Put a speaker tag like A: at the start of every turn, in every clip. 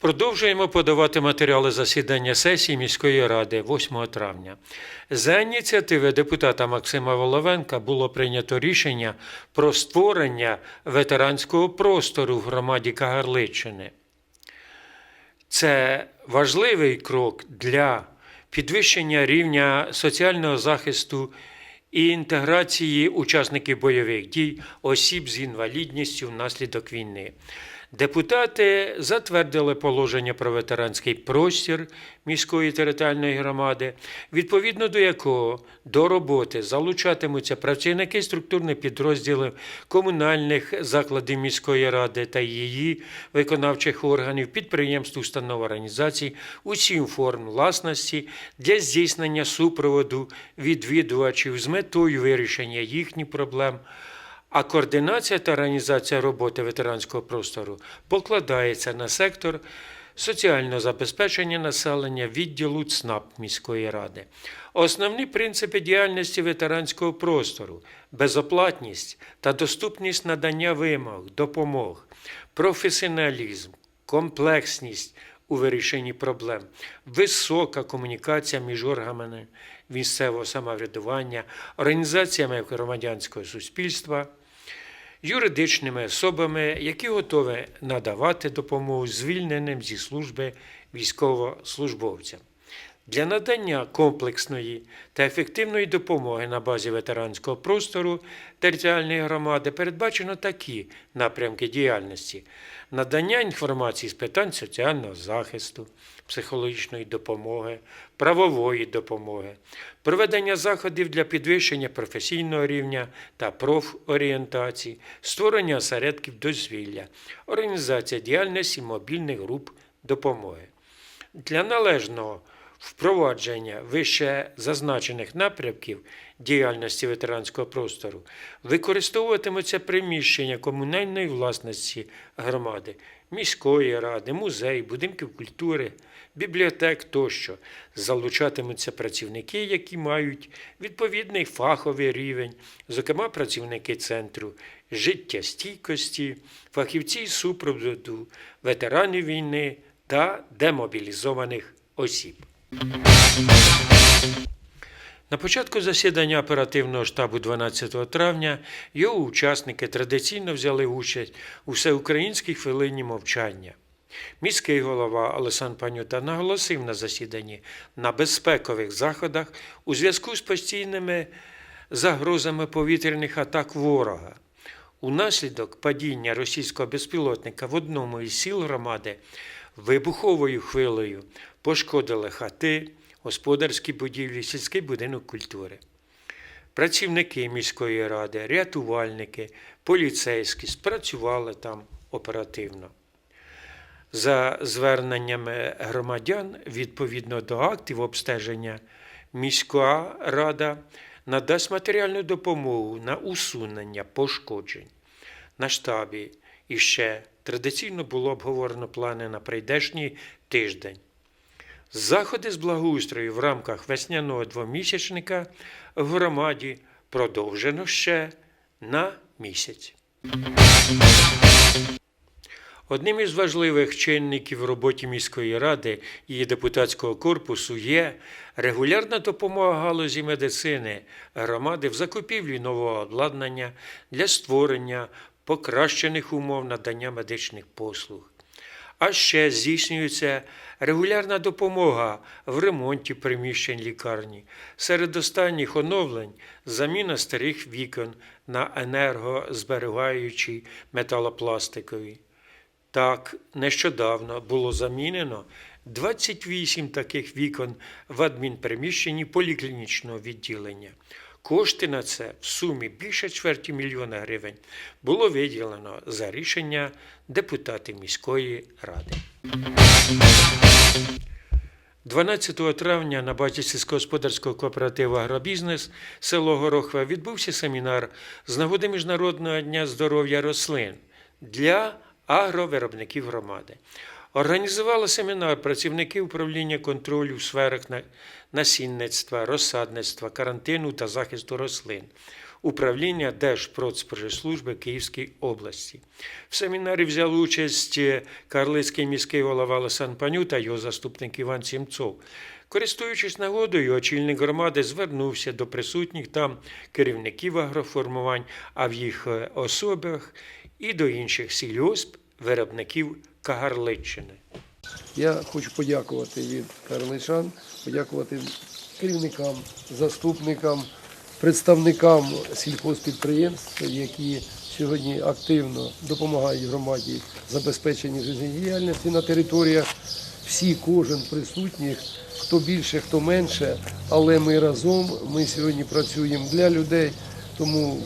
A: Продовжуємо подавати матеріали засідання сесії міської ради 8 травня. За ініціативи депутата Максима Воловенка було прийнято рішення про створення ветеранського простору в громаді Кагарличини. Це важливий крок для підвищення рівня соціального захисту і інтеграції учасників бойових дій, осіб з інвалідністю внаслідок війни. Депутати затвердили положення про ветеранський простір міської територіальної громади, відповідно до якого до роботи залучатимуться працівники структурних підрозділів комунальних закладів міської ради та її виконавчих органів, підприємств, установ організацій, усім форм власності для здійснення супроводу відвідувачів з метою вирішення їхніх проблем. А координація та організація роботи ветеранського простору покладається на сектор соціального забезпечення населення відділу ЦНАП міської ради. Основні принципи діяльності ветеранського простору безоплатність та доступність надання вимог, допомог, професіоналізм, комплексність у вирішенні проблем, висока комунікація між органами місцевого самоврядування, організаціями громадянського суспільства, юридичними особами, які готові надавати допомогу звільненим зі служби військовослужбовцям. Для надання комплексної та ефективної допомоги на базі ветеранського простору територіальної громади передбачено такі напрямки діяльності: надання інформації з питань соціального захисту, психологічної допомоги, правової допомоги, проведення заходів для підвищення професійного рівня та профорієнтації, створення осередків дозвілля, організація діяльності мобільних груп допомоги. Для належного впровадження вище зазначених напрямків діяльності ветеранського простору використовуватимуться приміщення комунальної власності громади, міської ради, музей, будинків культури, бібліотек тощо. Залучатимуться працівники, які мають відповідний фаховий рівень, зокрема працівники центру життєстійкості, фахівці супроводу ветеранів війни та демобілізованих осіб. На початку засідання оперативного штабу 12 травня його учасники традиційно взяли участь у всеукраїнській хвилині мовчання. Міський голова Олександр Панюта наголосив на засіданні на безпекових заходах у зв'язку з постійними загрозами повітряних атак ворога. Унаслідок падіння російського безпілотника в одному із сіл громади вибуховою хвилею пошкодили хати, господарські будівлі, сільський будинок культури. Працівники міської ради, рятувальники, поліцейські спрацювали там оперативно. За зверненнями громадян, відповідно до актів обстеження, міська рада надасть матеріальну допомогу на усунення пошкоджень. На штабі іще традиційно було обговорено плани на прийдешній тиждень. Заходи з благоустрою в рамках весняного двомісячника в громаді продовжено ще на місяць. Одним із важливих чинників в роботі міської ради і депутатського корпусу є регулярна допомога галузі медицини громади в закупівлі нового обладнання для створення покращених умов надання медичних послуг. А ще здійснюється регулярна допомога в ремонті приміщень лікарні. Серед останніх оновлень заміна старих вікон на енергозберігаючі металопластикові. Так, нещодавно було замінено 28 таких вікон в адмінприміщенні поліклінічного відділення. Кошти на це в сумі більше чверті мільйона гривень було виділено за рішення депутатів міської ради. 12 травня на базі сільськогосподарського кооперативу Агробізнес село Горохве відбувся семінар з нагоди Міжнародного дня здоров'я рослин для агровиробників громади. Організували семінар працівники управління контролю в сферах насінництва, розсадництва, карантину та захисту рослин. Управління Держпродспоживслужби Київської області. В семінарі взяли участь е, Карлицький міський голова Олександр Паню та його заступник Іван Сімцов. Користуючись нагодою, очільник громади звернувся до присутніх там керівників агроформувань, а в їх е, особах і до інших сільгосп виробників Кагарличчини.
B: Я хочу подякувати від карличан, подякувати керівникам, заступникам, представникам сільхозпідприємств, які сьогодні активно допомагають громаді забезпеченні життєдіяльності на територіях. Всі, кожен присутніх, хто більше, хто менше, але ми разом. Ми сьогодні працюємо для людей. Тому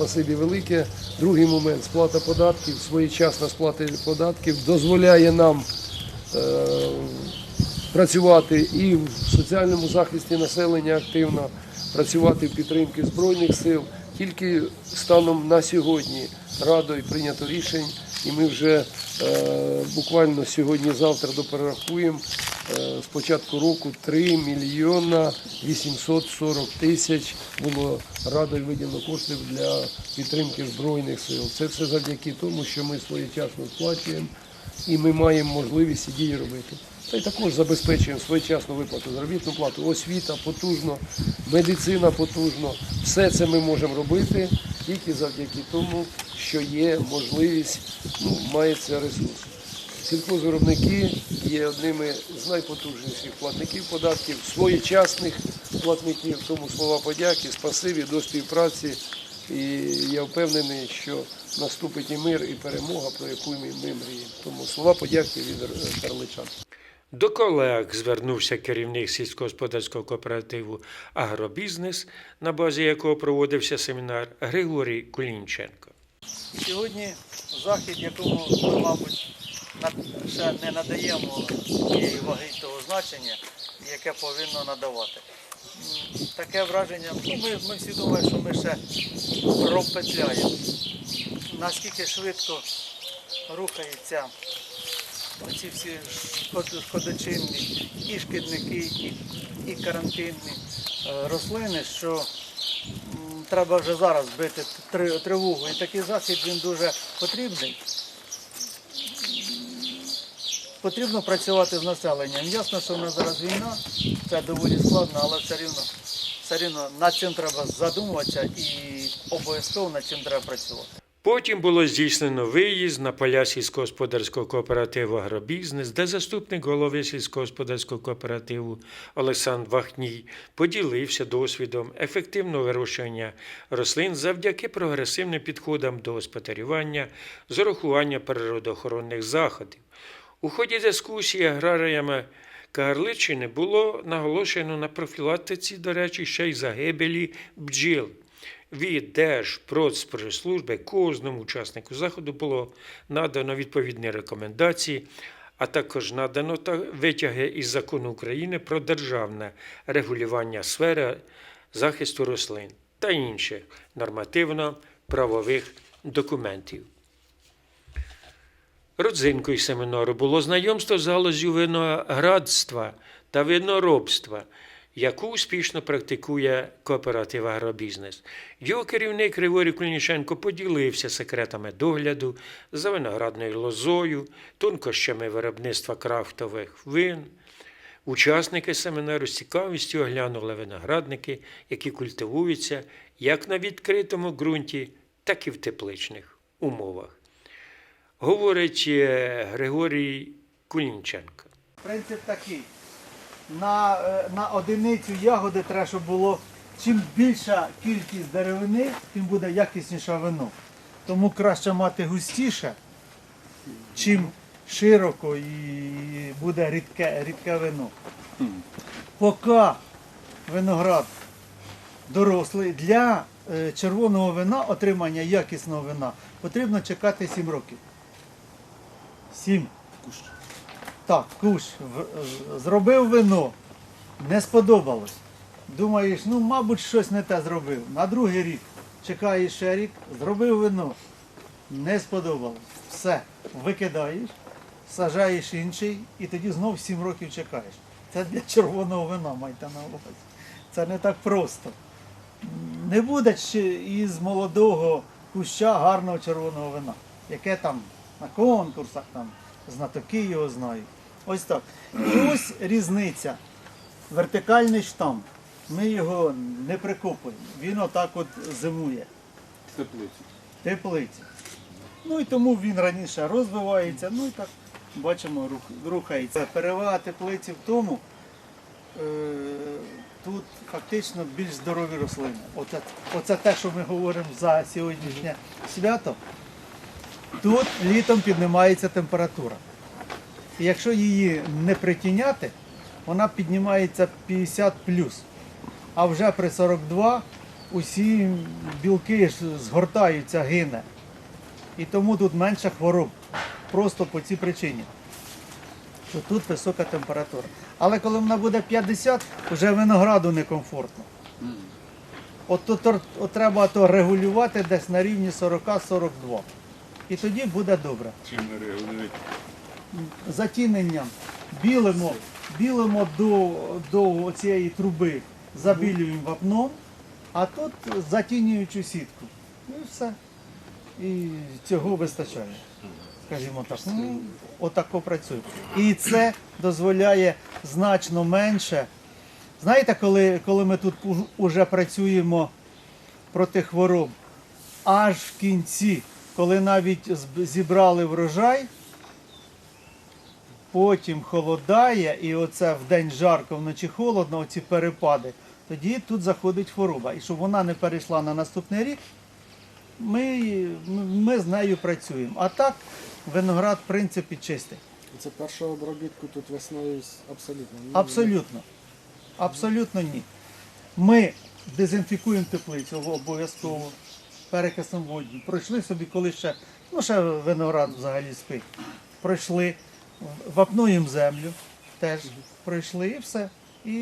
B: Спасибі велике. Другий момент сплата податків, своєчасна сплата податків дозволяє нам е, працювати і в соціальному захисті населення активно, працювати в підтримці Збройних сил. Тільки станом на сьогодні радою прийнято рішень, і ми вже е, буквально сьогодні-завтра доперерахуємо е, з початку року 3 мільйона 840 тисяч було радою виділено коштів для підтримки Збройних сил. Це все завдяки тому, що ми своєчасно сплачуємо і ми маємо можливість і дії робити. Та й також забезпечуємо своєчасну виплату заробітну плату, освіта потужно, медицина потужно. Все це ми можемо робити тільки завдяки тому, що є можливість, ну, мається ресурс. Сільхозвиробники є одними з найпотужніших платників податків, своєчасних платників, тому слова подяки, спасибі до співпраці. І я впевнений, що наступить і мир, і перемога, про яку ми мріємо. Тому слова подяки від карличан.
A: До колег звернувся керівник сільськогосподарського кооперативу Агробізнес, на базі якого проводився семінар Григорій Кулінченко.
C: Сьогодні захід, якому ми, мабуть, ще не надаємо тієї ваги того значення, яке повинно надавати. Таке враження, ну ми, ми всі думаємо, що ми ще пропетляємо. Наскільки швидко рухаються оці всі шкод- шкодочинні і шкідники, і, і карантинні е, рослини, що треба вже зараз бити тривогу. І такий захід він дуже потрібний. Потрібно працювати з населенням. Ясно, що в нас зараз війна, це доволі складно, але все рівно, все рівно над цим треба задумуватися і обов'язково над цим треба працювати.
A: Потім було здійснено виїзд на поля сільськогосподарського кооперативу Агробізнес, де заступник голови сільськогосподарського кооперативу Олександр Вахній поділився досвідом ефективного вирощування рослин завдяки прогресивним підходам до господарювання з урахування природоохоронних заходів. У ході дискусії аграріями Кагарличини було наголошено на профілактиці, до речі, ще й загибелі бджіл. Від Держпродспоживслужби кожному учаснику заходу було надано відповідні рекомендації, а також надано витяги із закону України про державне регулювання сфери захисту рослин та інших нормативно-правових документів. Родзинкою семінару було знайомство з галузю виноградства та виноробства, яку успішно практикує кооператив Агробізнес. Його керівник Григорій Кулініченко поділився секретами догляду за виноградною лозою, тонкощами виробництва крафтових вин. Учасники семінару з цікавістю оглянули виноградники, які культивуються як на відкритому ґрунті, так і в тепличних умовах говорить е, Григорій Кулінченко.
C: Принцип такий. На, е, на одиницю ягоди треба, щоб було чим більша кількість деревини, тим буде якісніше вино. Тому краще мати густіше, чим широко і буде рідке, рідке вино. Поки виноград дорослий, для е, червоного вина, отримання якісного вина, потрібно чекати 7 років. 7. Так, куш. Зробив вино. Не сподобалось. Думаєш, ну, мабуть, щось не те зробив. На другий рік чекаєш ще рік, зробив вино. Не сподобалось. Все, викидаєш, сажаєш інший і тоді знов 7 років чекаєш. Це для червоного вина, майте на увазі. Це не так просто. Не буде із молодого куща гарного червоного вина, яке там на конкурсах, там, знатоки його знають. Ось так. І ось різниця. Вертикальний штамп. Ми його не прикопуємо. Він отак от зимує.
D: Теплиці.
C: Теплиці. Ну і тому він раніше розвивається, ну і так бачимо, рух- рухається. Перевага теплиці в тому, е, тут фактично більш здорові рослини. Оце, оце те, що ми говоримо за сьогоднішнє свято. Тут літом піднімається температура. Якщо її не притіняти, вона піднімається 50 А вже при 42 усі білки згортаються, гине. І тому тут менше хвороб. Просто по цій причині. Що тут висока температура. Але коли вона буде 50, вже винограду некомфортно. От, то, от треба то регулювати десь на рівні 40-42. І тоді буде добре.
D: Чим регулюють?
C: Затіненням білимо, білимо до, до цієї труби, забілюємо вапном, а тут затінюючу сітку. І все. І цього вистачає. Скажімо так. Ну, отако працює. І це дозволяє значно менше. Знаєте, коли, коли ми тут вже працюємо проти хвороб, аж в кінці, коли навіть зібрали врожай, потім холодає, і оце в день жарко, вночі холодно, оці перепади, тоді тут заходить хвороба. І щоб вона не перейшла на наступний рік, ми, ми з нею працюємо. А так виноград, в принципі, чистий.
E: Це першого обробітку тут весною абсолютно. ні.
C: Абсолютно. Абсолютно ні. Ми дезінфікуємо теплицю обов'язково перекисом воді. Пройшли собі, коли ще, ну ще виноград взагалі спить. Пройшли, вапнуємо землю, теж пройшли і все. І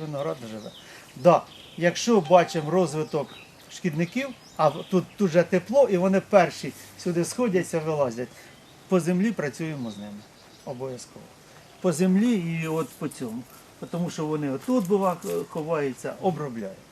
C: виноград живе. Да, якщо бачимо розвиток шкідників, а тут дуже тепло, і вони перші сюди сходяться, вилазять. По землі працюємо з ними. Обов'язково. По землі і от по цьому. Тому що вони отут бува ховаються, обробляють.